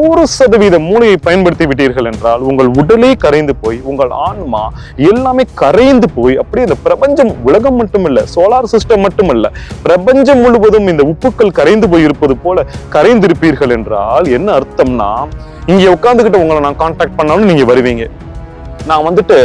நூறு சதவீத மூளையை பயன்படுத்தி விட்டீர்கள் என்றால் உங்கள் உடலே கரைந்து போய் உங்கள் ஆன்மா எல்லாமே கரைந்து போய் அப்படியே இந்த பிரபஞ்சம் உலகம் மட்டுமல்ல சோலார் சிஸ்டம் மட்டுமல்ல பிரபஞ்சம் முழுவதும் இந்த உப்புக்கள் கரைந்து போய் இருப்பது போல கரைந்திருப்பீர்கள் என்றால் என்ன அர்த்தம்னா இங்க உட்காந்துக்கிட்டு உங்களை நான் கான்டாக்ட் பண்ணாலும் நீங்க வருவீங்க. நான் வந்துட்டு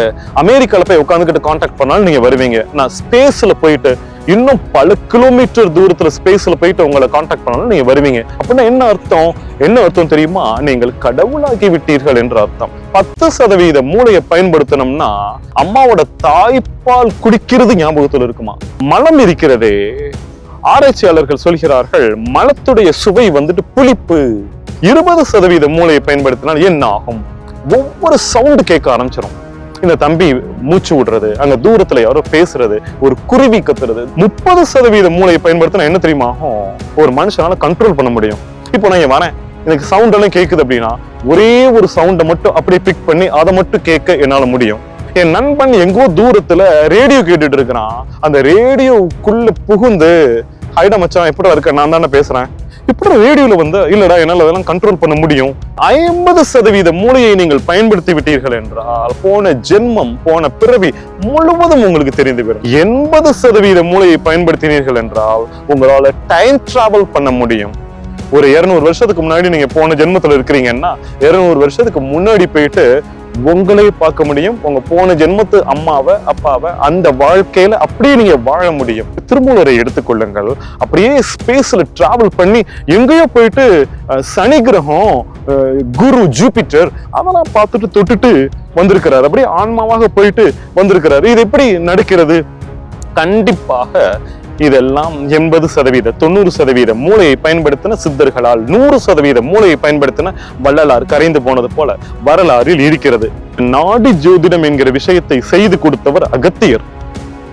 அமெரிக்கால போய் உட்காந்துக்கிட்டு கான்டாக்ட் பண்ணாலும் நீங்க வருவீங்க. நான் ஸ்பேஸ்ல போயிட்டு இன்னும் பல கிலோமீட்டர் தூரத்துல ஸ்பேஸ்ல போயிட்டு உங்களை காண்டாக்ட் பண்ணாலும் நீங்க வருவீங்க. அப்படின்னா என்ன அர்த்தம்? என்ன அர்த்தம் தெரியுமா? நீங்கள் கடவுளாகி விட்டீர்கள் என்ற அர்த்தம். பத்து சதவீத மூளையை பயன்படுத்தணும்னா அம்மாவோட தாய்ப்பால் குடிக்கிறது ஞாபகத்துல இருக்குமா? மலம் இருக்கிறதே ஆராய்ச்சியாளர்கள் சொல்கிறார்கள் மலத்துடைய சுவை வந்துட்டு புளிப்பு. இருபது சதவீத மூளையை பயன்படுத்தினால் என்ன ஆகும்? ஒவ்வொரு சவுண்டு கேட்க ஆரம்பிச்சிடும் இந்த தம்பி மூச்சு விடுறது அங்க தூரத்துல யாரோ பேசுறது ஒரு குருவி கத்துறது முப்பது சதவீத மூளையை பயன்படுத்தினா என்ன தெரியுமா? ஒரு மனுஷனால கண்ட்ரோல் பண்ண முடியும். இப்போ நான் வரேன். எனக்கு சவுண்ட் எல்லாம் கேக்குது அப்படின்னா ஒரே ஒரு சவுண்டை மட்டும் அப்படியே பிக் பண்ணி அதை மட்டும் கேட்க என்னால முடியும். என் நண்பன் எங்கோ தூரத்துல ரேடியோ கேட்டுட்டு இருக்கிறான். அந்த ரேடியோக்குள்ள புகுந்து ஹைடா மச்சான் எப்படி இருக்க? நான் தானே பேசுறேன். இப்படி ரேடியோல வந்து இல்லடா என்னால அதெல்லாம் கண்ட்ரோல் பண்ண முடியும். ஐம்பது சதவீத மூளையை நீங்கள் பயன்படுத்தி விட்டீர்கள் என்றால் போன ஜென்மம் போன பிறவி முழுவதும் உங்களுக்கு தெரிந்து வரும் எண்பது சதவீத மூளையை பயன்படுத்தினீர்கள் என்றால் உங்களால டைம் டிராவல் பண்ண முடியும். ஒரு இருநூறு வருஷத்துக்கு முன்னாடி நீங்க போன ஜென்மத்துல இருக்கிறீங்கன்னா இருநூறு வருஷத்துக்கு முன்னாடி போயிட்டு உங்களே பார்க்க முடியும். உங்க போன ஜென்மத்து அம்மாவை அப்பாவை அந்த வாழ்க்கையில அப்படியே நீங்க வாழ முடியும். திருமூலரை எடுத்துக்கொள்ளுங்கள். அப்படியே ஸ்பேஸ்ல டிராவல் பண்ணி எங்கேயோ போயிட்டு சனி கிரகம் குரு ஜூபிட்டர் அதெல்லாம் பார்த்துட்டு தொட்டுட்டு வந்திருக்கிறாரு. அப்படியே ஆன்மாவாக போயிட்டு வந்திருக்கிறாரு. இது எப்படி நடக்கிறது? கண்டிப்பாக இதெல்லாம் எண்பது சதவீத தொண்ணூறு சதவீத மூளையை பயன்படுத்தின சித்தர்களால் நூறு சதவீத மூளையை பயன்படுத்தின வள்ளலார் கரைந்து போனது போல வரலாறில் இருக்கிறது. நாடி ஜோதிடம் என்கிற விஷயத்தை செய்து கொடுத்தவர் அகத்தியர்.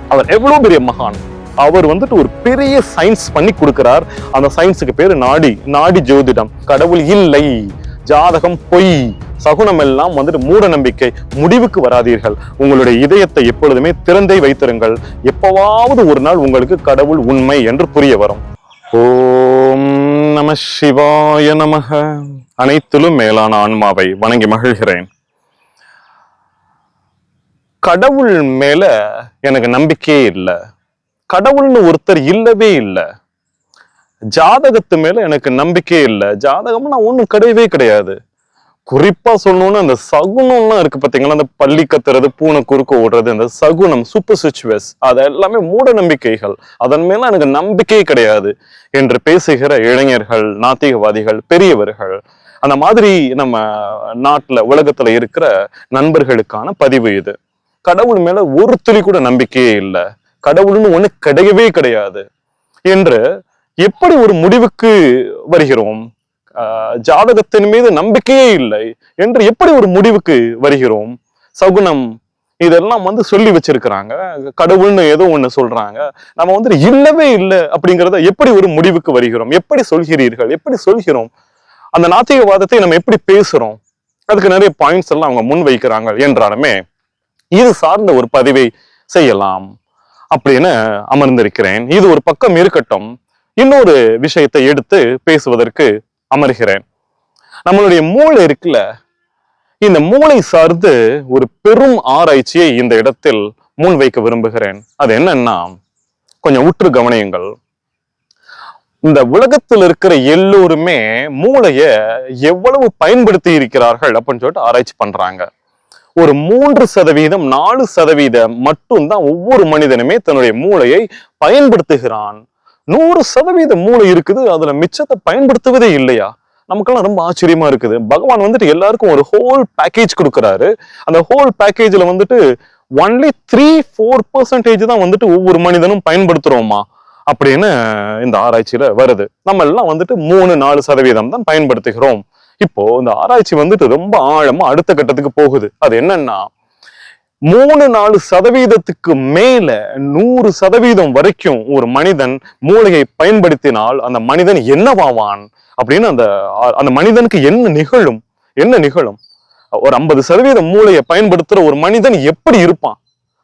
அவர் எவ்வளவு பெரிய மகான். அவர் வந்துட்டு ஒரு பெரிய சயின்ஸ் பண்ணி கொடுக்கிறார். அந்த சயின்ஸுக்கு பேர் நாடி நாடி ஜோதிடம். கடவுள் இல்லை. ஜாதகம் பொய். சகுனம் எல்லாம் வந்துட்டு மூட நம்பிக்கை. முடிவுக்கு வராதீர்கள். உங்களுடைய இதயத்தை எப்பொழுதுமே திறந்தே வைத்திருங்கள். எப்பவாவது ஒரு நாள் உங்களுக்கு கடவுள் உண்மை என்று புரிய வரும். ஓம் நம சிவாய நமக. அனைத்திலும் மேலான ஆன்மாவை வணங்கி மகிழ்கிறேன். கடவுள் மேல எனக்கு நம்பிக்கையே இல்லை. கடவுள்னு ஒருத்தர் இல்லவே இல்லை. ஜாதகத்து மேல எனக்கு நம்பிக்கையே இல்லை. ஜாதகம்னா ஒண்ணும் கிடையவே கிடையாது. குறிப்பா சொல்லணும்னா அந்த சகுனம்லாம் இருக்கு பாத்தீங்களா? அந்த பள்ளி கத்துறது பூனை குறுக்க ஓடுறது அந்த சகுனம் சூப்பர் சுச்சுவேஸ் அது எல்லாமே மூட நம்பிக்கைகள். அதன் மேல எனக்கு நம்பிக்கையே கிடையாது என்று பேசுகிற இளைஞர்கள் நாத்திகவாதிகள் பெரியவர்கள் அந்த மாதிரி நம்ம நாட்டுல உலகத்துல இருக்கிற நண்பர்களுக்கான பதிவு இது. கடவுள் மேல ஒரு துளி கூட நம்பிக்கையே இல்லை. கடவுள்னு ஒண்ணு கிடையவே கிடையாது. என்று எப்படி ஒரு முடிவுக்கு வருகிறோம்? ஆஹ் ஜாதகத்தின் மீது நம்பிக்கையே இல்லை என்று எப்படி ஒரு முடிவுக்கு வருகிறோம்? சகுனம் இதெல்லாம் வந்து சொல்லி வச்சிருக்கிறாங்க. கடவுள்னு ஏதோ ஒண்ணு சொல்றாங்க. நம்ம வந்து இல்லவே இல்லை அப்படிங்கிறத எப்படி ஒரு முடிவுக்கு வருகிறோம்? எப்படி சொல்கிறீர்கள்? எப்படி சொல்கிறோம்? அந்த நாத்திகவாதத்தை நம்ம எப்படி பேசுறோம்? அதுக்கு நிறைய பாயிண்ட்ஸ் எல்லாம் அவங்க முன் வைக்கிறாங்க என்றாலுமே இது சார்ந்த ஒரு பதிவை செய்யலாம் அப்படின்னு அமர்ந்திருக்கிறேன். இது ஒரு பக்கம் இருக்கட்டும். இன்னொரு விஷயத்தை எடுத்து பேசுவதற்கு அமர்கிறேன். நம்மளுடைய மூளை இருக்குல்ல இந்த மூளை சார்ந்து ஒரு பெரும் ஆராய்ச்சியை இந்த இடத்தில் முன்வைக்க விரும்புகிறேன். அது என்னன்னா கொஞ்சம் உற்று கவனியுங்கள். இந்த உலகத்தில் இருக்கிற எல்லோருமே மூளைய எவ்வளவு பயன்படுத்தி இருக்கிறார்கள் அப்படின்னு சொல்லிட்டு ஆராய்ச்சி பண்றாங்க. ஒரு மூன்று சதவீதம் நாலு சதவீதம் மட்டும்தான் ஒவ்வொரு மனிதனுமே தன்னுடைய மூளையை பயன்படுத்துகிறான். நூறு சதவீத மூளை இருக்குது அதுல மிச்சத்தை பயன்படுத்துவதே இல்லையா? நமக்கெல்லாம் ரொம்ப ஆச்சரியமா இருக்குது. பகவான் வந்துட்டு எல்லாருக்கும் ஒரு ஹோல் பேக்கேஜ் கொடுக்குறாரு. அந்த ஹோல் பேக்கேஜ்ல வந்துட்டு ஒன்லி த்ரீ ஃபோர் பர்சன்டேஜ் தான் வந்துட்டு ஒவ்வொரு மனிதனும் பயன்படுத்துறோமா? அப்படின்னு இந்த ஆராய்ச்சியில வருது. நம்ம எல்லாம் வந்துட்டு மூணு நாலு சதவீதம் தான் பயன்படுத்துகிறோம். இப்போ இந்த ஆராய்ச்சி வந்துட்டு ரொம்ப ஆழமா அடுத்த கட்டத்துக்கு போகுது. அது என்னன்னா மூணு நாலு சதவீதத்துக்கு மேல நூறு சதவீதம் வரைக்கும் ஒரு மனிதன் மூளையை பயன்படுத்தினால் அந்த மனிதன் என்னவாவான்? அப்படின்னு அந்த அந்த மனிதனுக்கு என்ன நிகழும்? என்ன நிகழும்? ஒரு ஐம்பது சதவீதம் மூளையை பயன்படுத்துற ஒரு மனிதன் எப்படி இருப்பான்?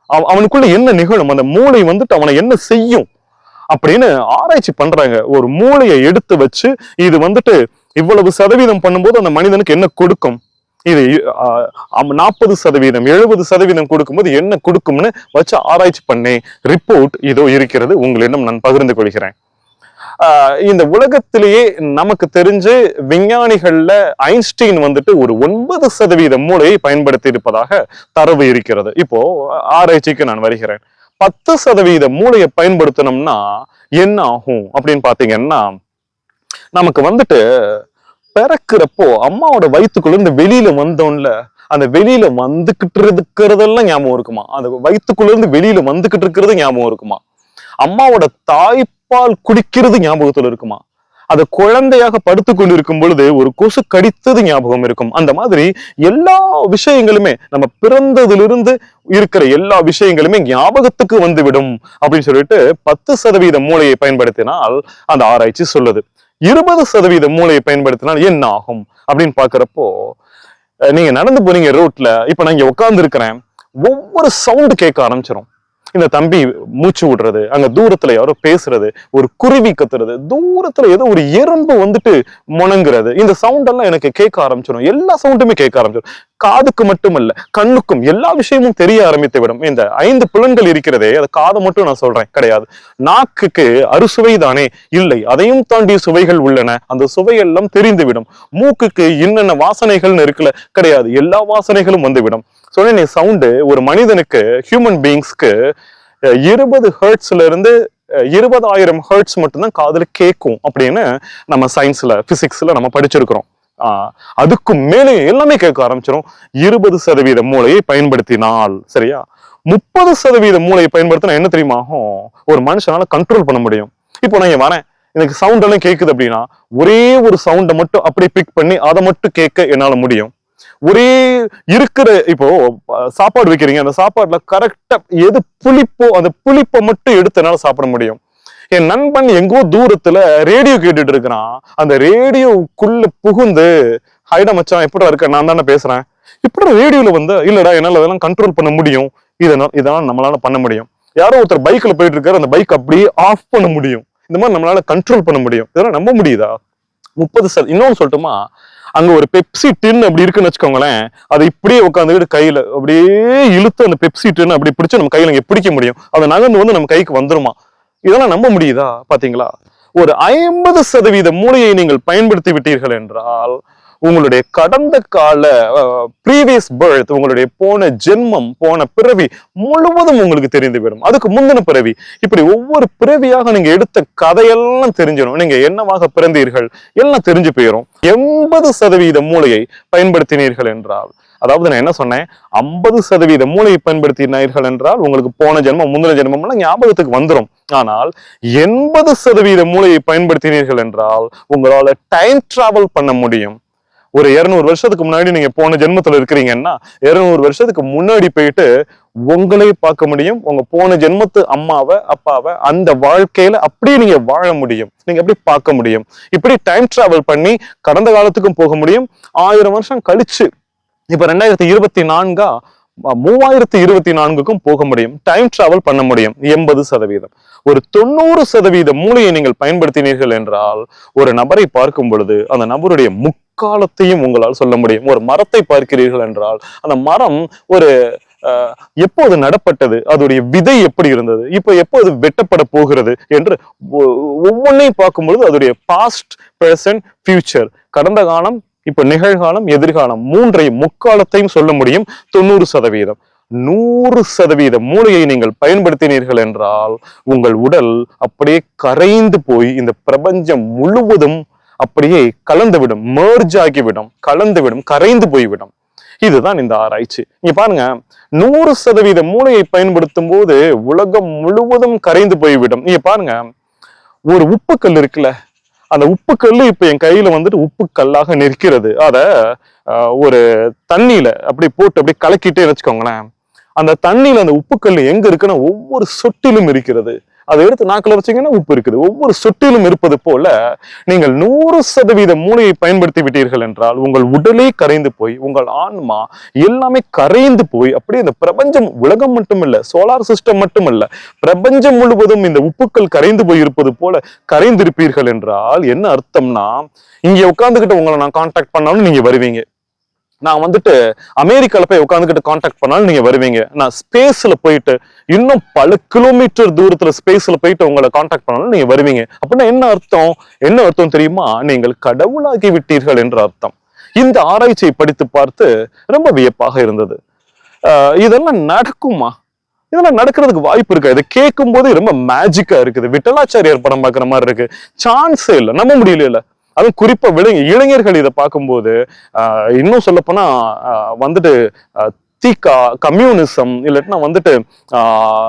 அவ- அவனுக்குள்ள என்ன நிகழும்? அந்த மூளை வந்துட்டு அவனை என்ன செய்யும்? அப்படின்னு ஆராய்ச்சி பண்றாங்க. ஒரு மூளையை எடுத்து வச்சு இது வந்துட்டு இவ்வளவு சதவீதம் பண்ணும்போது அந்த மனிதனுக்கு என்ன கொடுக்கும்? இது நாற்பது சதவீதம் எழுபது சதவீதம் கொடுக்கும்போது என்ன கொடுக்கும்னு வச்சு ஆராய்ச்சி பண்ணி ரிப்போர்ட் இதோ இருக்கிறது. உங்களிடம் நான் பகிர்ந்து கொள்கிறேன். ஆஹ் இந்த உலகத்திலேயே நமக்கு தெரிஞ்சு விஞ்ஞானிகள்ல ஐன்ஸ்டீன் வந்துட்டு ஒரு ஒன்பது சதவீத மூளையை பயன்படுத்தி இருப்பதாக தரவு இருக்கிறது. இப்போ ஆராய்ச்சிக்கு நான் வருகிறேன். பத்து சதவீத மூளையை பயன்படுத்தணும்னா என்ன ஆகும் அப்படின்னு பாத்தீங்கன்னா நமக்கு வந்துட்டு பிறக்கிறப்போ அம்மாவோட வயிற்றுக்குள்ள இந்த வெளியில வந்தோம்ல அந்த வெளியில வந்துகிட்டு இருக்கிறதெல்லாம் ஞாபகம் இருக்குமா? அந்த வயிற்றுக்குள்ள இருந்து வெளியில வந்துகிட்டு இருக்கிறது ஞாபகம் இருக்குமா? அம்மாவோட தாய்ப்பால் குடிக்கிறது ஞாபகத்துல இருக்குமா? அது குழந்தையாக படுத்து கொண்டிருக்கும் பொழுது ஒரு கொசு கடித்தது ஞாபகம் இருக்கும். அந்த மாதிரி எல்லா விஷயங்களுமே நம்ம பிறந்ததிலிருந்து இருக்கிற எல்லா விஷயங்களுமே ஞாபகத்துக்கு வந்துவிடும் அப்படின்னு சொல்லிட்டு பத்து சதவீத மூளையை பயன்படுத்தினால் அந்த ஆராய்ச்சி சொல்லுது. இருபது சதவீத மூளையை பயன்படுத்தினால் என்ன ஆகும் அப்படின்னு பாக்குறப்போ நீங்க நடந்து போறீங்க ரோட்ல இப்ப நான் இங்க உட்கார்ந்து இருக்கிறேன் ஒவ்வொரு சவுண்டு கேட்க ஆரம்பிச்சிடும் இந்த தம்பி மூச்சு விடுறது அங்க தூரத்துல யாரோ பேசுறது ஒரு குருவி கத்துறது தூரத்துல ஏதோ ஒரு எறும்பு வந்துட்டு முணங்குறது இந்த சவுண்ட் எல்லாம் எனக்கு கேட்க ஆரம்பிச்சிடும் எல்லா சவுண்டுமே கேட்க ஆரம்பிச்சிடும் காதுக்கு மட்டுமல்ல கண்ணுக்கும் எல்லா விஷயமும் தெரிய ஆரம்பித்து விடும். இந்த ஐந்து புலன்கள் இருக்கிறதே அது காதை மட்டும் நான் சொல்றேன் கிடையாது. நாக்குக்கு அறுசுவை தானே? இல்லை அதையும் தாண்டி சுவைகள் உள்ளன. அந்த சுவையெல்லாம் தெரிந்துவிடும். மூக்குக்கு என்னென்ன வாசனைகள்னு இருக்குல்ல கிடையாது. எல்லா வாசனைகளும் வந்துவிடும். சொன்னேனே சவுண்டு ஒரு மனிதனுக்கு ஹியூமன் பீயிங்ஸ்க்கு இருபது ஹர்ட்ஸ்ல இருந்து இருபதாயிரம் ஹர்ட்ஸ் மட்டும்தான் காதில் கேட்கும் அப்படின்னு நம்ம சயின்ஸ்ல பிசிக்ஸ்ல நம்ம படிச்சிருக்கிறோம். அதுக்கும் மேலே எல்லாமே கேட்க ஆரம்பிச்சிடும் இருபது சதவீத மூளையை பயன்படுத்தினால் சரியா? முப்பது சதவீத மூளையை பயன்படுத்தினா என்ன தெரியுமா ஆகும்? ஒரு மனுஷனால கண்ட்ரோல் பண்ண முடியும். இப்போ நான் இங்க வரேன். எனக்கு சவுண்ட் எல்லாம் கேட்குது அப்படின்னா ஒரே ஒரு சவுண்டை மட்டும் அப்படியே பிக் பண்ணி அதை மட்டும் கேட்க என்னால் முடியும். ஒரே இருக்கிற இப்போ சாப்பாடு வைக்கிறீங்க. அந்த சாப்பாடுல கரெக்டா எது புளிப்போ அந்த புளிப்பை மட்டும் எடுத்து என்னால் சாப்பிட முடியும். என் நண்பன் எங்கோ தூரத்துல ரேடியோ கேட்டுட்டு இருக்கிறான் அந்த ரேடியோக்குள்ள புகுந்து ஹைடா மச்சான் எப்படா இருக்க? நான் தானே பேசுறேன். இப்படி ரேடியோல வந்து இல்லடா என்னால அதெல்லாம் கண்ட்ரோல் பண்ண முடியும். இதனால் இதெல்லாம் நம்மளால பண்ண முடியும். யாரோ ஒருத்தர் பைக்ல போயிட்டு இருக்காரு அந்த பைக் அப்படியே ஆஃப் பண்ண முடியும். இந்த மாதிரி நம்மளால கண்ட்ரோல் பண்ண முடியும். இதெல்லாம் நம்ப முடியுதா? முப்பது சத இன்னொன்னு சொல்லட்டுமா? அங்க ஒரு பெப்சி டின் அப்படி இருக்குன்னு வச்சுக்கோங்களேன். அதை இப்படியே உட்காந்துக்கிட்டு கையில அப்படியே இழுத்து அந்த பெப்சி டின் அப்படி பிடிச்சு நம்ம கையில இங்க பிடிக்க முடியும். அதை நகர்ந்து வந்து நம்ம கைக்கு வந்துருமா? இதெல்லாம் நம்ப முடியுதா? பாத்தீங்களா? ஒரு ஐம்பது சதவீத மூளையை நீங்கள் பயன்படுத்தி விட்டீர்கள் என்றால் உங்களுடைய கடந்த கால ப்ரீவியஸ் பர்த் உங்களுடைய போன ஜென்மம் போன பிறவி முழுவதும் உங்களுக்கு தெரிந்துவிடும் அதுக்கு முந்தின பிறவி. இப்படி ஒவ்வொரு பிறவியாக நீங்க எடுத்த கதையெல்லாம் தெரிஞ்சிடும். நீங்க என்னவாக பிறந்தீர்கள்? எல்லாம் தெரிஞ்சு போயிடும் எண்பது சதவீத மூளையை பயன்படுத்தினீர்கள் என்றால் அதாவது நான் என்ன சொன்னேன்? ஐம்பது சதவீத மூளையை பயன்படுத்தினீர்கள் என்றால் உங்களுக்கு போன ஜென்மம் முந்தின ஜென்மம்லாம் ஞாபகத்துக்கு வந்துடும் ஆனால் எண்பது சதவீத மூளையை பயன்படுத்தினீர்கள் என்றால் உங்களால டைம் டிராவல் பண்ண முடியும். ஒரு இருநூறு வருஷத்துக்கு முன்னாடி நீங்க போன ஜென்மத்துல இருக்கிறீங்கன்னா இருநூறு வருஷத்துக்கு முன்னாடி போயிட்டு உங்களே பார்க்க முடியும். உங்க போன ஜென்மத்து அம்மாவை அப்பாவை அந்த வாழ்க்கையில அப்படியே நீங்க வாழ முடியும். நீங்க அப்படி பார்க்க முடியும். இப்படி டைம் டிராவல் பண்ணி கடந்த காலத்துக்கும் போக முடியும். ஆயிரம் வருஷம் கழிச்சு இப்போ ரெண்டாயிரத்தி இருபத்தி நான்கா மூவாயிரத்தி இருபத்தி நான்குக்கும் போக முடியும். டைம் டிராவல் பண்ண முடியும். எண்பது சதவீதம். ஒரு தொண்ணூறு சதவீத மூளையை நீங்கள் பயன்படுத்தினீர்கள் என்றால் ஒரு நபரை பார்க்கும் பொழுது அந்த நபருடைய முக்காலத்தையும் உங்களால் சொல்ல முடியும். ஒரு மரத்தை பார்க்கிறீர்கள் என்றால் அந்த மரம் ஒரு எப்போது நடப்பட்டது அதோடைய விதை எப்படி இருந்தது இப்போ எப்போது வெட்டப்பட போகிறது என்று ஒ- ஒவ்வொன்றையும் பார்க்கும் பொழுது அதோடைய பாஸ்ட் பிரசன்ட் ஃபியூச்சர் கடந்த காலம் இப்ப நிகழ்காலம் எதிர்காலம் மூன்றையும் முக்காலத்தையும் சொல்ல முடியும். தொண்ணூறு சதவீதம். நூறு சதவீத மூளையை நீங்கள் பயன்படுத்தினீர்கள் என்றால் உங்கள் உடல் அப்படியே கரைந்து போய் இந்த பிரபஞ்சம் முழுவதும் அப்படியே கலந்துவிடும் மேர்ஜ் ஆகிவிடும் கலந்துவிடும் கரைந்து போய்விடும். இதுதான் இந்த ஆராய்ச்சி. நீங்க பாருங்க நூறு சதவீத மூளையை பயன்படுத்தும் போது உலகம் முழுவதும் கரைந்து போய்விடும். நீங்க பாருங்க ஒரு உப்புக்கல் இருக்குல்ல அந்த உப்புக்கல்லு இப்ப என் கையில வந்துட்டு உப்புக்கல்லாக நிற்கிறது. அத ஒரு தண்ணியில அப்படி போட்டு அப்படி கலக்கிட்டே வச்சுக்கோங்களேன். அந்த தண்ணியில அந்த உப்புக்கல் எங்க இருக்குன்னா ஒவ்வொரு சொட்டிலும் இருக்கிறது. அதை எடுத்து நாக்கில் வச்சிங்கன்னா உப்பு இருக்குது. ஒவ்வொரு சொட்டிலும் இருப்பது போல நீங்கள் நூறு சதவீத மூளையை பயன்படுத்தி விட்டீர்கள் என்றால் உங்கள் உடலே கரைந்து போய் உங்கள் ஆன்மா எல்லாமே கரைந்து போய் அப்படியே இந்த பிரபஞ்சம் உலகம் மட்டுமில்ல சோலார் சிஸ்டம் மட்டும் பிரபஞ்சம் முழுவதும் இந்த உப்புக்கள் கரைந்து போய் இருப்பது போல கரைந்திருப்பீர்கள் என்றால் என்ன அர்த்தம்னா இங்கே உட்கார்ந்துகிட்டு உங்களை நான் காண்டாக்ட் பண்ணாலும் நீங்க வருவீங்க. நான் வந்துட்டு அமெரிக்கால போய் உட்காந்துக்கிட்டு காண்டாக்ட் பண்ணாலும் நீங்க வருவீங்க. நான் ஸ்பேஸ்ல போயிட்டு இன்னும் பல கிலோமீட்டர் தூரத்துல ஸ்பேஸ்ல போயிட்டு உங்களை காண்டாக்ட் பண்ணாலும் நீங்க வருவீங்க. அப்படின்னா என்ன அர்த்தம்? என்ன அர்த்தம் தெரியுமா? நீங்கள் கடவுளாகி விட்டீர்கள் என்ற அர்த்தம். இந்த ஆராய்ச்சியை படித்து பார்த்து ரொம்ப வியப்பாக இருந்தது. இதெல்லாம் நடக்குமா? இதெல்லாம் நடக்கிறதுக்கு வாய்ப்பு இருக்கா? இதை கேட்கும் போதே ரொம்ப மேஜிக்கா இருக்குது. விட்டலாச்சாரியார் படம் பார்க்குற மாதிரி இருக்கு. சான்ஸே இல்லை. நம்ப முடியல அதுவும் குறிப்பாக விளைஞ இளைஞர்கள் இதை பார்க்கும்போது ஆஹ் இன்னும் சொல்லப்போனா வந்துட்டு ஆஹ் தீக்கா கம்யூனிசம் இல்லாட்டினா வந்துட்டு ஆஹ்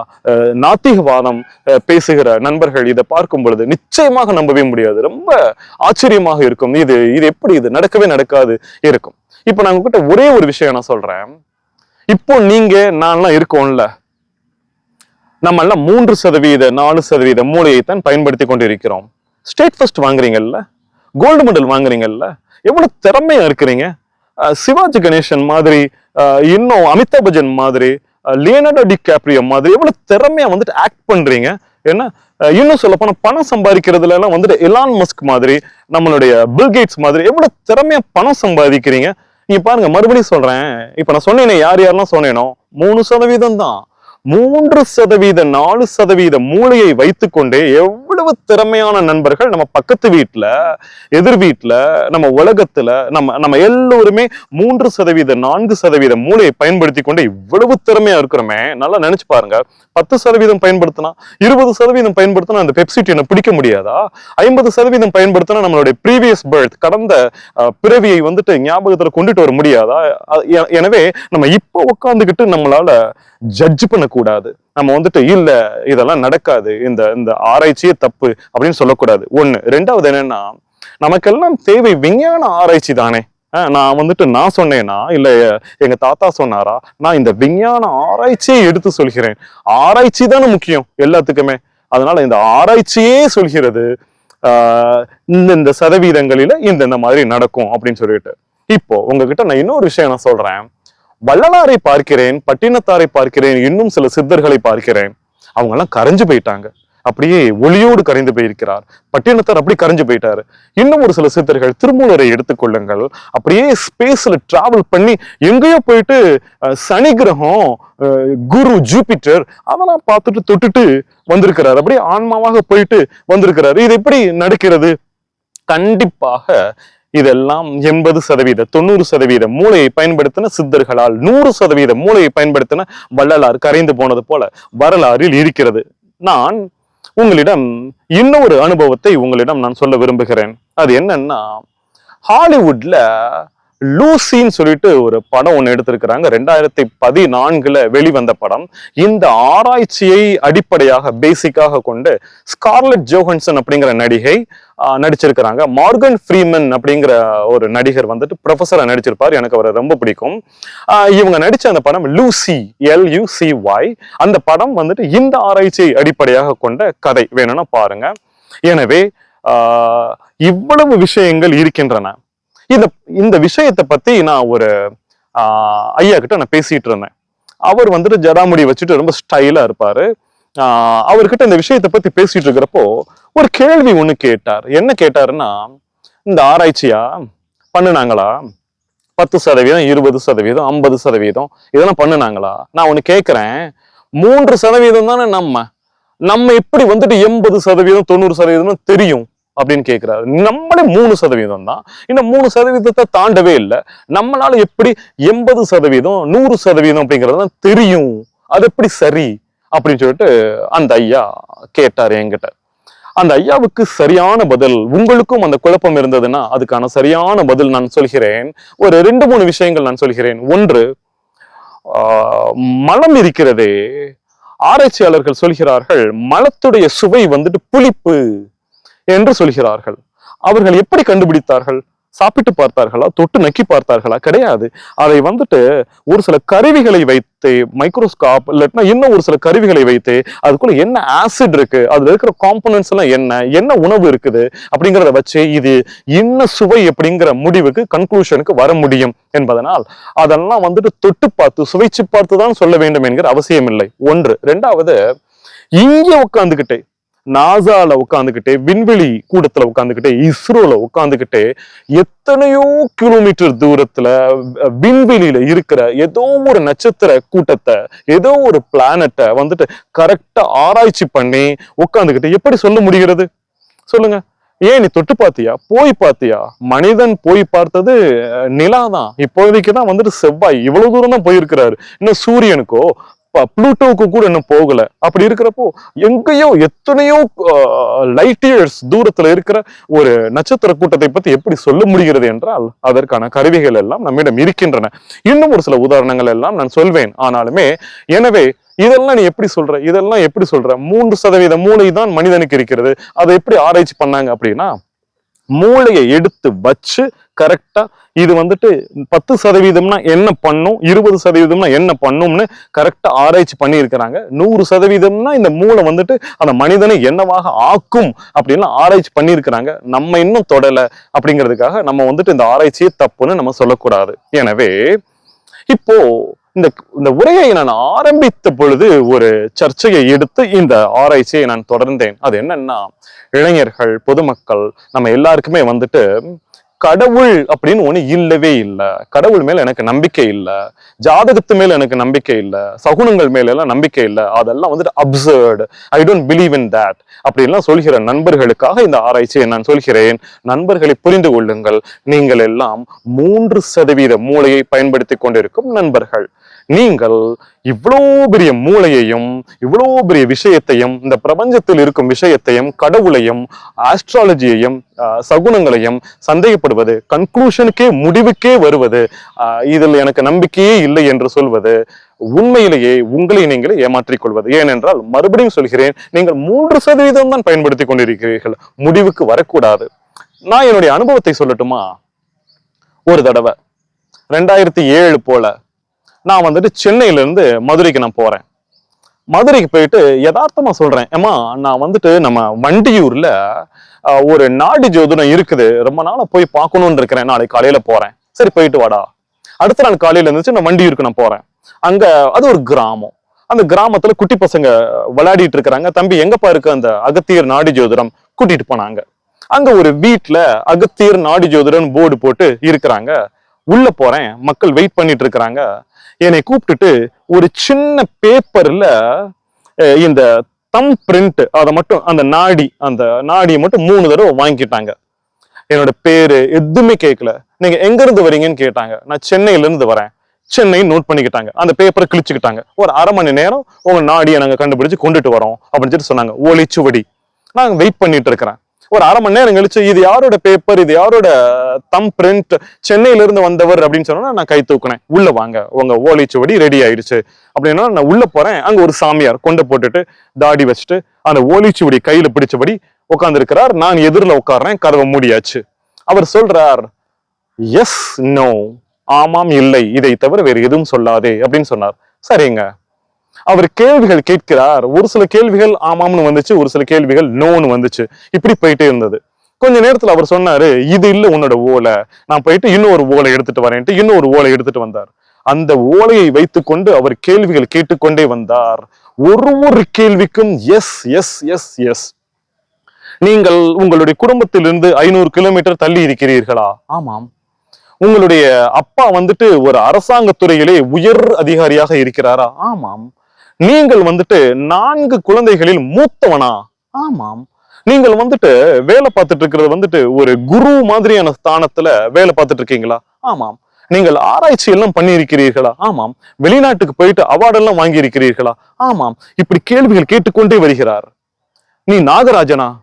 நாத்திகவாதம் பேசுகிற நண்பர்கள் இதை பார்க்கும் பொழுது நிச்சயமாக நம்பவே முடியாது. ரொம்ப ஆச்சரியமாக இருக்கும். இது இது எப்படி இது நடக்கவே நடக்காது இருக்கும். இப்போ நான் உங்ககிட்ட ஒரே ஒரு விஷயம் நான் சொல்றேன். இப்போ நீங்க நான்லாம் இருக்கோம்ல. நம்ம எல்லாம் மூன்று சதவீத நாலு சதவீத மூளையை தான் பயன்படுத்தி கொண்டு இருக்கிறோம் ஸ்டேட் ஃபர்ஸ்ட் வாங்குறீங்கல்ல? கோல்டு மெடல் வாங்குறீங்கல்ல? எவ்வளவு திறமையா இருக்கிறீங்க? சிவாஜி கணேசன் மாதிரி இன்னும் அமிதாப் பச்சன் மாதிரி லியனடோ டி கேப்ரியோ மாதிரி எவ்வளவு திறமையா வந்துட்டு ஆக்ட் பண்றீங்க? என்ன இன்னும் சொல்ல போனா பணம் சம்பாதிக்கிறதுல எல்லாம் வந்துட்டு எலான் மஸ்க் மாதிரி நம்மளுடைய பில்கேட்ஸ் மாதிரி எவ்வளவு திறமையா பணம் சம்பாதிக்கிறீங்க? நீங்க பாருங்க மறுபடியும் சொல்றேன். இப்ப நான் சொன்னேனே யார் யாரெல்லாம் சொன்னேனோ மூணு சதவீதம் தான் மூன்று சதவீத நாலு சதவீத மூளையை வைத்துக்கொண்டே எவ்வளவு திறமையான நண்பர்கள் நம்ம பக்கத்து வீட்டுல எதிர் வீட்டுல நம்ம உலகத்துல நம்ம நம்ம எல்லோருமே மூன்று சதவீத நான்கு சதவீத மூளையை பயன்படுத்தி கொண்டு இவ்வளவு திறமையா இருக்கிறோமே. நல்லா நினைச்சு பாருங்க. பத்து சதவீதம் பயன்படுத்தினா இருபது சதவீதம் பயன்படுத்தினா அந்த பெப்சி டீனை பிடிக்க முடியாதா? ஐம்பது சதவீதம் பயன்படுத்தினா நம்மளுடைய ப்ரீவியஸ் பர்த் கடந்த பிறவியை வந்துட்டு ஞாபகத்துல கொண்டுட்டு வர முடியாதா? எனவே நம்ம இப்போ உட்காந்துக்கிட்டு நம்மளால ஜட்ஜ் சொல்லக்கூடாது. நம்ம வந்துட்டு இல்ல இதெல்லாம் நடக்காது. இந்த இந்த ஆராய்ச்சியே தப்பு அப்படின்னு சொல்லக்கூடாது. ஒண்ணு. ரெண்டாவது என்னன்னா நமக்கெல்லாம் தேவை விஞ்ஞான ஆராய்ச்சி தானே. நான் வந்துட்டு நான் சொன்னேனா இல்லை எங்க தாத்தா சொன்னாரா நான் இந்த விஞ்ஞான ஆராய்ச்சியை எடுத்து சொல்கிறேன். ஆராய்ச்சி தானே முக்கியம் எல்லாத்துக்குமே. அதனால இந்த ஆராய்ச்சியே சொல்கிறது இந்தந்த இந்த இந்த சதவீதங்களில இந்த இந்த மாதிரி நடக்கும் அப்படின்னு சொல்லிட்டு. இப்போ உங்ககிட்ட நான் இன்னொரு விஷயம் நான் சொல்றேன். வள்ளலாரை பார்க்கிறேன் பட்டினத்தாரை பார்க்கிறேன் இன்னும் சில சித்தர்களை பார்க்கிறேன். அவங்க எல்லாம் கரைஞ்சு போயிட்டாங்க. அப்படியே ஒளியோடு கரைந்து போயிருக்கிறார். பட்டினத்தார் அப்படி கரைஞ்சு போயிட்டாரு. இன்னும் ஒரு சில சித்தர்கள் திருமூலரை எடுத்துக்கொள்ளுங்கள் அப்படியே ஸ்பேஸ்ல டிராவல் பண்ணி எங்கேயோ போயிட்டு அஹ், சனி கிரகம் அஹ், குரு ஜூபிட்டர் அதெல்லாம் பார்த்துட்டு தொட்டுட்டு வந்திருக்கிறார். அப்படியே ஆன்மாவாக போயிட்டு வந்திருக்கிறாரு. இது எப்படி நடக்கிறது? கண்டிப்பாக இதெல்லாம் எண்பது சதவீத தொண்ணூறு சதவீத மூளையை பயன்படுத்தின சித்தர்களால் நூறு சதவீத மூளையை பயன்படுத்தின வள்ளலார் கரைந்து போனது போல வரலாறில் இருக்கிறது. நான் உங்களிடம் இன்னொரு அனுபவத்தை உங்களிடம் நான் சொல்ல விரும்புகிறேன். அது என்னன்னா ஹாலிவுட்ல லூசின்னு சொல்லிட்டு ஒரு படம் ஒன்று எடுத்திருக்கிறாங்க. ரெண்டாயிரத்தி பதினான்குல வெளிவந்த படம். இந்த ஆராய்ச்சியை அடிப்படையாக பேசிக்காக கொண்டு ஸ்கார்லெட் ஜோஹன்சன் அப்படிங்கிற நடிகை நடிச்சிருக்கிறாங்க. மார்கன் ஃப்ரீமன் அப்படிங்கிற ஒரு நடிகர் வந்துட்டு ப்ரொஃபஸராக நடிச்சிருப்பார். எனக்கு அவரை ரொம்ப பிடிக்கும். இவங்க நடித்த அந்த படம் லூசி எல்யூசி வாய் அந்த படம் வந்துட்டு இந்த ஆராய்ச்சியை அடிப்படையாக கொண்ட கதை. வேணும்னா பாருங்க. எனவே இவ்வளவு விஷயங்கள் இருக்கின்றன. இந்த இந்த விஷயத்தை பத்தி நான் ஒரு ஐயா கிட்ட நான் பேசிட்டு இருந்தேன். அவர் வந்துட்டு ஜடாமுடி வச்சுட்டு ரொம்ப ஸ்டைலா இருப்பாரு. அவர்கிட்ட இந்த விஷயத்தை பத்தி பேசிட்டு இருக்கிறப்போ ஒரு கேள்வி ஒண்ணு கேட்டார். என்ன கேட்டாருன்னா இந்த ஆராய்ச்சியா? பண்ணுனாங்களா? பத்து சதவீதம் இருபது சதவீதம் ஐம்பது சதவீதம் இதெல்லாம் பண்ணுனாங்களா? நான் ஒன்று கேட்குறேன் மூன்று சதவீதம் தானே நம்ம. நம்ம எப்படி வந்துட்டு எண்பது சதவீதம் தொண்ணூறு சதவீதம்னு தெரியும். அப்படின்னு கேட்கிறாரு நம்மளே மூணு சதவீதம் தான். இன்னும் மூணு சதவீதத்தை தாண்டவே இல்லை. நம்மளால எப்படி எண்பது சதவீதம் நூறு சதவீதம் அப்படிங்கிறது தான் தெரியும். அது எப்படி சரி? அப்படின்னு சொல்லிட்டு அந்த ஐயா கேட்டார் என்கிட்ட. அந்த ஐயாவுக்கு சரியான பதில் உங்களுக்கும் அந்த குழப்பம் இருந்ததுன்னா அதுக்கான சரியான பதில் நான் சொல்கிறேன். ஒரு ரெண்டு மூணு விஷயங்கள் நான் சொல்கிறேன். ஒன்று ஆஹ், மலம் இருக்கிறதே. ஆராய்ச்சியாளர்கள் சொல்கிறார்கள் மலத்துடைய சுவை வந்துட்டு புளிப்பு. என்று சொல்கிறார்கள். அவர்கள் எப்படி கண்டுபிடித்தார்கள்? சாப்பிட்டு பார்த்தார்களா? தொட்டு நக்கி பார்த்தார்களா? கிடையாது. அதை வந்துட்டு ஒரு சில கருவிகளை வைத்து மைக்ரோஸ்காப் இல்லாட்டினா இன்னும் ஒரு சில கருவிகளை வைத்து அதுக்குள்ள என்ன ஆசிட் இருக்கு? அதுல இருக்கிற காம்பனன்ட்ஸ் எல்லாம் என்ன? என்ன உணவு இருக்குது? அப்படிங்கிறத வச்சு இது என்ன சுவை அப்படிங்கிற முடிவுக்கு கன்க்ளூஷனுக்கு வர முடியும் என்பதனால் அதெல்லாம் வந்துட்டு தொட்டு பார்த்து சுவைச்சு பார்த்து தான் சொல்ல வேண்டும் என்கிற அவசியம் இல்லை ஒன்று. ரெண்டாவது இங்கே உட்காந்துக்கிட்டே நாசால உட்காந்துக்கிட்டே விண்வெளி கூடத்துல உட்காந்துக்கிட்டே இஸ்ரோல உட்காந்துக்கிட்டே எத்தனையோ கிலோமீட்டர் தூரத்துல விண்வெளியில இருக்கிற ஏதோ ஒரு நட்சத்திர கூட்டத்தை ஏதோ ஒரு பிளானட்டை வந்துட்டு கரெக்டா ஆராய்ச்சி பண்ணி உட்காந்துக்கிட்டு எப்படி சொல்ல முடிகிறது? சொல்லுங்க. ஏன் நீ தொட்டு பார்த்தியா? போய் பார்த்தியா? மனிதன் போய் பார்த்தது நிலா நிலாதான். இப்போதைக்கு தான் வந்துட்டு செவ்வாய் இவ்வளவு தூரம் தான் போயிருக்கிறாரு. இன்னும் சூரியனுக்கோ ப்ளூட்டோவுக்கு கூட இன்னும் போகல. அப்படி இருக்கிறப்போ எங்கேயோ எத்தனையோ லைட் இயர்ஸ் தூரத்துல இருக்கிற ஒரு நட்சத்திர கூட்டத்தை பத்தி எப்படி சொல்ல முடிகிறது என்றால் அதற்கான கருவிகள் எல்லாம் நம்மிடம் இருக்கின்றன. இன்னும் ஒரு சில உதாரணங்கள் எல்லாம் நான் சொல்வேன். ஆனாலுமே எனவே இதெல்லாம் நீ எப்படி சொல்ற? இதெல்லாம் எப்படி சொல்ற? மூன்று சதவீத மூளை தான் மனிதனுக்கு இருக்கிறது. அதை எப்படி ஆராய்ச்சி பண்ணாங்க அப்படின்னா மூளையை எடுத்து வச்சு கரெக்டா இது வந்துட்டு பத்து சதவீதம்னா என்ன பண்ணும்? இருபது சதவீதம்னா என்ன பண்ணும்னு கரெக்டா ஆராய்ச்சி பண்ணியிருக்கிறாங்க. நூறு சதவீதம்னா இந்த மூளை வந்துட்டு அந்த மனிதனை என்னவாக ஆக்கும் அப்படின்னு ஆராய்ச்சி பண்ணியிருக்கிறாங்க. நம்ம இன்னும் தொடலை அப்படிங்கிறதுக்காக நம்ம வந்துட்டு இந்த ஆராய்ச்சியே தப்புன்னு நம்ம சொல்லக்கூடாது. எனவே இப்போ இந்த இந்த உரையை நான் ஆரம்பித்த பொழுது ஒரு சர்ச்சையை எடுத்து இந்த ஆராய்ச்சியை நான் தொடர்ந்தேன். அது என்னன்னா இளைஞர்கள் பொதுமக்கள் நம்ம எல்லாருக்குமே வந்துட்டு கடவுள் அப்படின்னு ஒண்ணு இல்லவே இல்லை. கடவுள் மேல எனக்கு நம்பிக்கை இல்லை. ஜாதகத்து மேல எனக்கு நம்பிக்கை இல்லை. சகுனங்கள் மேல எல்லாம் நம்பிக்கை இல்லை. அதெல்லாம் வந்துட்டு absurd I don't believe in that அப்படின்லாம் சொல்கிற நண்பர்களுக்காக இந்த ஆராய்ச்சியை நான் சொல்கிறேன். நண்பர்களை புரிந்து கொள்ளுங்கள். நீங்கள் எல்லாம் மூன்று சதவீத மூளையை பயன்படுத்தி கொண்டிருக்கும் நண்பர்கள். நீங்கள் இவ்வளோ பெரிய மூளையையும் இவ்வளோ பெரிய விஷயத்தையும் இந்த பிரபஞ்சத்தில் இருக்கும் விஷயத்தையும் கடவுளையும் ஆஸ்ட்ராலஜியையும் சகுனங்களையும் சந்தேகப்படுவது கன்க்ளூஷனுக்கே முடிவுக்கே வருவது இதில் எனக்கு நம்பிக்கையே இல்லை என்று சொல்வது உண்மையிலேயே உங்களை நீங்களே ஏமாற்றிக் கொள்வது. ஏனென்றால் மறுபடியும் சொல்கிறேன் நீங்கள் மூன்று சதவீதம் தான் பயன்படுத்தி கொண்டிருக்கிறீர்கள். முடிவுக்கு வரக்கூடாது. நான் என்னுடைய அனுபவத்தை சொல்லட்டுமா? ஒரு தடவை. ரெண்டாயிரத்தி ஏழு போல. நான் வந்துட்டு சென்னையிலேருந்து மதுரைக்கு நான் போகிறேன் மதுரைக்கு போயிட்டு யதார்த்தமாக சொல்கிறேன் ஏமா நான் வந்துட்டு நம்ம வண்டியூரில் ஒரு நாடி ஜோதிடம் இருக்குது. ரொம்ப நாளாக போய் பார்க்கணுன்னு இருக்கிறேன். நாளைக்கு காலையில் போகிறேன் சரி போயிட்டு வாடா. அடுத்த நாள் காலையில் இருந்துச்சு நான் வண்டியூருக்கு நான் போகிறேன் அங்கே அது ஒரு கிராமம். அந்த கிராமத்துல குட்டி பசங்க விளையாடிட்டு இருக்கிறாங்க. தம்பி எங்கப்பா இருக்கு அந்த அகத்தியர் நாடி ஜோதிடம்? கூட்டிட்டு போனாங்க. அங்க ஒரு வீட்டில் அகத்தியர் நாடி ஜோதிடம் போர்டு போட்டு இருக்கிறாங்க. உள்ள போறேன். மக்கள் வெயிட் பண்ணிட்டு இருக்கிறாங்க. என்னை கூப்பிட்டுட்டு ஒரு சின்ன பேப்பர்ல இந்த தம் பிரிண்ட் அதை மட்டும் அந்த நாடி அந்த நாடியை மட்டும் மூணு தடவை வாங்கிட்டாங்க. என்னோட பேரு எதுவுமே கேட்கல நீங்க எங்க இருந்து வரீங்கன்னு கேட்டாங்க. நான் சென்னையில இருந்து வரேன். சென்னை நோட் பண்ணிக்கிட்டாங்க. அந்த பேப்பரை கிழிச்சுக்கிட்டாங்க. ஒரு அரை மணி நேரம் உங்க நாடியை நாங்க கண்டுபிடிச்சு கொண்டுட்டு வரோம் அப்படின்னு சொல்லி சொன்னாங்க. ஓலைச்சுவடி நான் வெயிட் பண்ணிட்டு இருக்கிறேன். ஒரு அரை மணி நேரம் கழிச்சு இது யாரோட பேப்பர் இது யாரோட தம் பிரிண்ட் சென்னையில இருந்து வந்தவர்? அப்படின்னு சொன்னா நான் கை தூக்குனேன். உள்ள வாங்க. உங்க ஓலைச்சுவடி ரெடி ஆயிடுச்சு. அப்படின்னா நான் உள்ள போறேன். அங்க ஒரு சாமியார் கொண்டை போட்டுட்டு தாடி வச்சுட்டு அந்த ஓலைச்சுவடி கையில பிடிச்சபடி உட்காந்துருக்கிறார் நான் எதிரில் உட்காடுறேன் கதவை மூடியாச்சு. அவர் சொல்றார் எஸ் நோ ஆமாம் இல்லை. இதை தவிர வேறு எதுவும் சொல்லாதே. அப்படின்னு சொன்னார். சரிங்க. அவர் கேள்விகள் கேட்கிறார். ஒரு சில கேள்விகள் ஆமாம்னு வந்துச்சு ஒரு சில கேள்விகள் நோன்னு வந்துச்சு. இப்படி போயிட்டே இருந்தது. கொஞ்ச நேரத்துல அவர் சொன்னாரு இது இல்ல உன்னோட ஓலை. நான் போயிட்டு இன்னொரு ஓலை எடுத்துட்டு வரேன்ட்டு இன்னொரு ஓலை எடுத்துட்டு வந்தார். அந்த ஓலையை வைத்துக்கொண்டு அவர் கேள்விகள் கேட்டுக்கொண்டே வந்தார். ஒரு ஒரு கேள்விக்கும் எஸ் எஸ் எஸ் எஸ். நீங்கள் உங்களுடைய குடும்பத்திலிருந்து ஐநூறு கிலோமீட்டர் தள்ளி இருக்கிறீர்களா? ஆமாம். உங்களுடைய அப்பா வந்துட்டு ஒரு அரசாங்க துறையிலே உயர் அதிகாரியாக இருக்கிறாரா? ஆமாம். நீங்கள் வந்துட்டு நான்கு குழந்தைகளில் மூத்தவனா? ஆமாம். நீங்கள் வந்துட்டு வேலை பார்த்துட்டு இருக்கிறது வந்துட்டு ஒரு குரு மாதிரியான ஸ்தானத்துல வேலை பார்த்துட்டு இருக்கீங்களா? ஆமாம். நீங்கள் ஆராய்ச்சி எல்லாம் பண்ணியிருக்கிறீர்களா? ஆமாம். வெளிநாட்டுக்கு போயிட்டு அவார்டெல்லாம் வாங்கியிருக்கிறீர்களா? ஆமாம். இப்படி கேள்விகள் கேட்டுக்கொண்டே வருகிறார். நீ நாகராஜனா?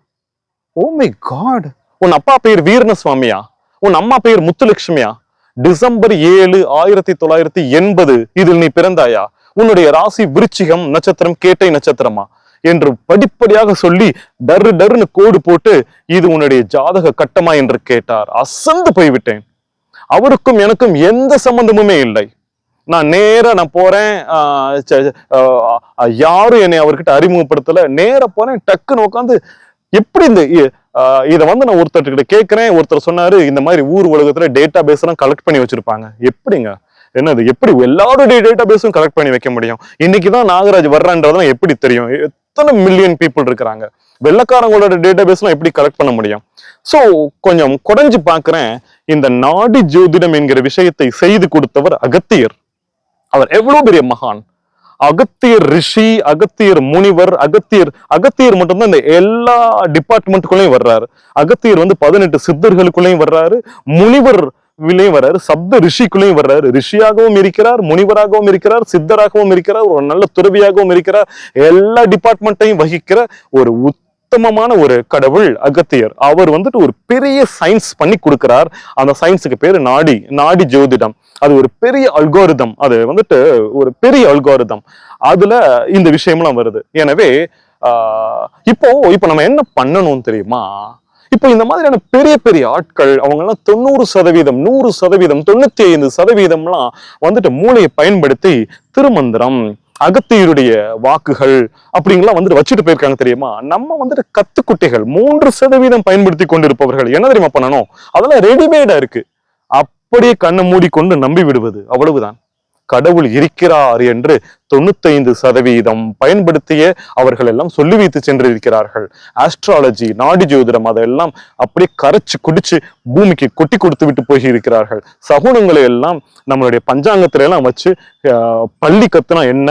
Oh my God. உன் அப்பா பெயர் வீரண சுவாமியா உன் அம்மா பெயர் முத்துலட்சுமியா? டிசம்பர் ஏழு ஆயிரத்தி தொள்ளாயிரத்தி எண்பது இதில் நீ பிறந்தாயா? உன்னுடைய ராசி விருச்சிகம் நட்சத்திரம் கேட்டை நட்சத்திரமா? என்று படிப்படியாக சொல்லி டர்ரு டர்னு கோடு போட்டு இது உன்னுடைய ஜாதக கட்டமா என்று கேட்டார். அசந்து போய்விட்டேன். அவருக்கும் எனக்கும் எந்த சம்பந்தமுமே இல்லை. நான் நேர நான் போறேன். ஆஹ் யாரும் என்னை அவர்கிட்ட அறிமுகப்படுத்தல. நேர போறேன் டக்குன்னு உட்காந்து எப்படி இந்த ஆஹ் இதை வந்து நான் ஒருத்தர்கிட்ட கேட்குறேன் ஒருத்தர் சொன்னாரு இந்த மாதிரி ஊர் உலகத்துல டேட்டா பேஸ் எல்லாம் கலெக்ட் பண்ணி வச்சிருப்பாங்க. எப்படிங்க? என்னது எப்படி எல்லாருடைய டேட்டா பேஸும் கலெக்ட் பண்ணி வைக்க முடியும்? இன்னைக்கு தான் நாகராஜ் வர்றான்றதெல்லாம் எப்படி தெரியும்? எத்தனை மில்லியன் பீப்புள் இருக்கிறாங்க? வெள்ளக்காரங்களோட டேட்டா பேஸ்லாம் எப்படி கலெக்ட் பண்ண முடியும்? சோ கொஞ்சம் குறைஞ்சு பார்க்குறேன். இந்த நாடி ஜோதிடம் என்கிற விஷயத்தை செய்து கொடுத்தவர் அகத்தியர். அவர் எவ்வளோ பெரிய மகான்? அகத்தியர் ரிஷி அகத்தியர் முனிவர் அகத்தியர் அகத்தியர் மட்டும்தான் இந்த எல்லா டிபார்ட்மெண்ட்டுக்குள்ளேயும் வர்றாரு. அகத்தியர் வந்து பதினெட்டு சித்தர்களுக்குள்ளேயும் வர்றாரு. முனிவர் விலையும் வர்றாரு. சப்த ரிஷிக்குள்ளேயும் வர்றாரு. ரிஷியாகவும் இருக்கிறார் முனிவராகவும் இருக்கிறார் சித்தராகவும் இருக்கிறார் ஒரு நல்ல துறவியாகவும் இருக்கிறார். எல்லா டிபார்ட்மெண்ட்டையும் வகிக்கிற ஒரு உத்தமமான ஒரு கடவுள் அகத்தியர். அவர் வந்துட்டு ஒரு பெரிய சயின்ஸ் பண்ணி கொடுக்கிறார். அந்த சயின்ஸுக்கு பேர் நாடி நாடி ஜோதிடம். அது ஒரு பெரிய அல்கோரிதம் அது வந்துட்டு ஒரு பெரிய அல்கோரிதம் அதுல இந்த விஷயம்லாம் வருது. எனவே இப்போ இப்போ நம்ம என்ன பண்ணணும் தெரியுமா? இப்போ இந்த மாதிரியான பெரிய பெரிய ஆட்கள் அவங்கெல்லாம் தொண்ணூறு சதவீதம் நூறு சதவீதம் தொண்ணூத்தி ஐந்து சதவீதம்லாம் வந்துட்டு மூளையை பயன்படுத்தி திருமந்திரம் அகத்தியருடைய வாக்குகள் அப்படிங்கலாம் வந்துட்டு வச்சுட்டு போயிருக்காங்க தெரியுமா? நம்ம வந்துட்டு கத்துக்குட்டிகள் மூன்று சதவீதம் பயன்படுத்தி கொண்டிருப்பவர்கள். என்ன தெரியுமா பண்ணணும்? அதெல்லாம் ரெடிமேடா இருக்கு. அப்படியே கண்ணை மூடிக்கொண்டு நம்பி விடுவது அவ்வளவுதான். கடவுள் இருக்கிறார் என்று தொண்ணூத்தைந்து சதவீதம் பயன்படுத்திய அவர்கள் எல்லாம் சொல்லி வைத்து சென்றிருக்கிறார்கள். ஆஸ்ட்ராலஜி நாடி ஜோதிடம் அதெல்லாம் அப்படியே கரைச்சு குடிச்சு பூமிக்கு கொட்டி கொடுத்து விட்டு போய் இருக்கிறார்கள் சகுனங்களை எல்லாம் நம்மளுடைய பஞ்சாங்கத்துல எல்லாம் வச்சு பள்ளி கத்துனா என்ன?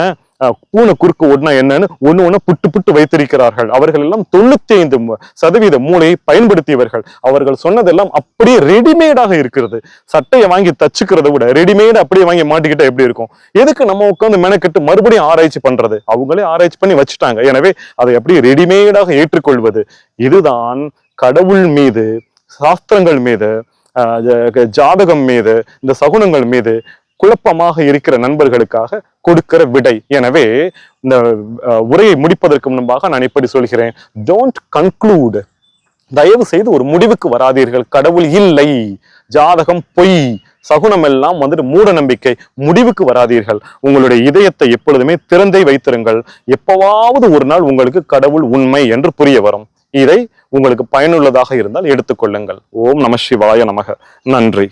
பூனை குறுக்கு ஒன்னா என்னன்னு ஒண்ணு ஒண்ணு புட்டு புட்டு வைத்திருக்கிறார்கள். அவர்கள் எல்லாம் தொண்ணூத்தி ஐந்து சதவீத மூளையை பயன்படுத்தியவர்கள். அவர்கள் சொன்னதெல்லாம் அப்படியே ரெடிமேடாக இருக்கிறது. சட்டையை வாங்கி தச்சுக்கிறத விட ரெடிமேட் அப்படியே வாங்கி மாட்டிக்கிட்டா எப்படி இருக்கும்? எதுக்கு நம்ம உட்காந்து மெனக்கெட்டு மறுபடியும் ஆராய்ச்சி பண்றது? அவங்களே ஆராய்ச்சி பண்ணி வச்சுட்டாங்க. எனவே அதை அப்படியே ரெடிமேடாக ஏற்றுக்கொள்வது. இதுதான் கடவுள் மீது சாஸ்திரங்கள் மீது ஆஹ் ஜாதகம் மீது இந்த சகுனங்கள் மீது குழப்பமாக இருக்கிற நண்பர்களுக்காக கொடுக்கிற விடை. எனவே இந்த உரையை முடிப்பதற்கு முன்பாக நான் இப்படி சொல்கிறேன். டோன்ட் கன்க்ளூட் தயவு செய்து ஒரு முடிவுக்கு வராதீர்கள். கடவுள் இல்லை. ஜாதகம் பொய். சகுனம் எல்லாம் வந்துட்டு மூட நம்பிக்கை. முடிவுக்கு வராதீர்கள். உங்களுடைய இதயத்தை எப்பொழுதுமே திறந்தே வைத்திருங்கள். எப்பவாவது ஒரு நாள் உங்களுக்கு கடவுள் உண்மை என்று புரிய வரும். இதை உங்களுக்கு பயனுள்ளதாக இருந்தால் எடுத்துக்கொள்ளுங்கள். ஓம் நம சிவாய நமக. நன்றி.